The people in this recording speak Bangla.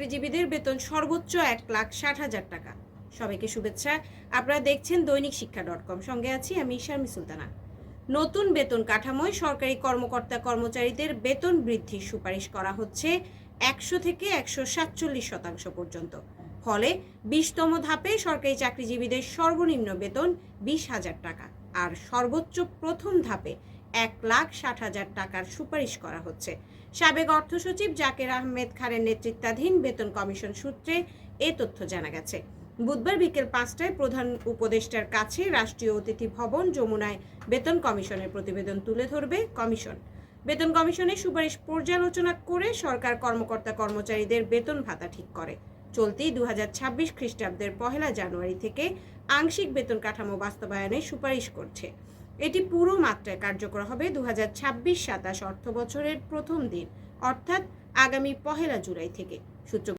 চাকরিজীবীদের বেতন সর্বোচ্চ এক লাখ ষাট হাজার টাকা। সবাইকে শুভেচ্ছা। আপনারা দেখছেন দৈনিক শিক্ষা ডট কম। সঙ্গে আছি আমি শারমি সুলতানা। নতুন বেতন কাঠামোয় সরকারি কর্মকর্তা কর্মচারীদের বেতন বৃদ্ধির সুপারিশ করা হচ্ছে একশো থেকে একশো সাতচল্লিশ শতাংশ পর্যন্ত। ফলে বিশতম ধাপে সরকারি চাকরিজীবীদের সর্বনিম্ন বেতন বিশ হাজার টাকা। আর সর্বোচ্চ প্রথম ধাপে এক লাখ ষাট হাজার টাকার সুপারিশ করা হচ্ছে। সাবেক অর্থ সচিব জাকের আহমেদ খানের নেতৃত্বাধীন বেতন কমিশন সূত্রে এ তথ্য জানা গেছে। বুধবার বিকেল পাঁচটায় প্রধান উপদেষ্টার কাছে রাষ্ট্রীয় অতিথি ভবন যমুনায় বেতন কমিশনের প্রতিবেদন তুলে ধরবে কমিশন। বেতন কমিশনের সুপারিশ পর্যালোচনা করে সরকার কর্মকর্তা কর্মচারীদের বেতন ভাতা ঠিক করে। চলতি দু ছাব্বিশ খ্রিস্টাব্দের পহেলা জানুয়ারি থেকে আংশিক বেতন কাঠামো বাস্তবায়নে সুপারিশ করছে। এটি পুরো মাত্রায় কার্যকর হবে দু হাজার ছাব্বিশ সাতাশ অর্থ বছরের প্রথম দিন, অর্থাৎ আগামী পহেলা জুলাই থেকে। সূত্র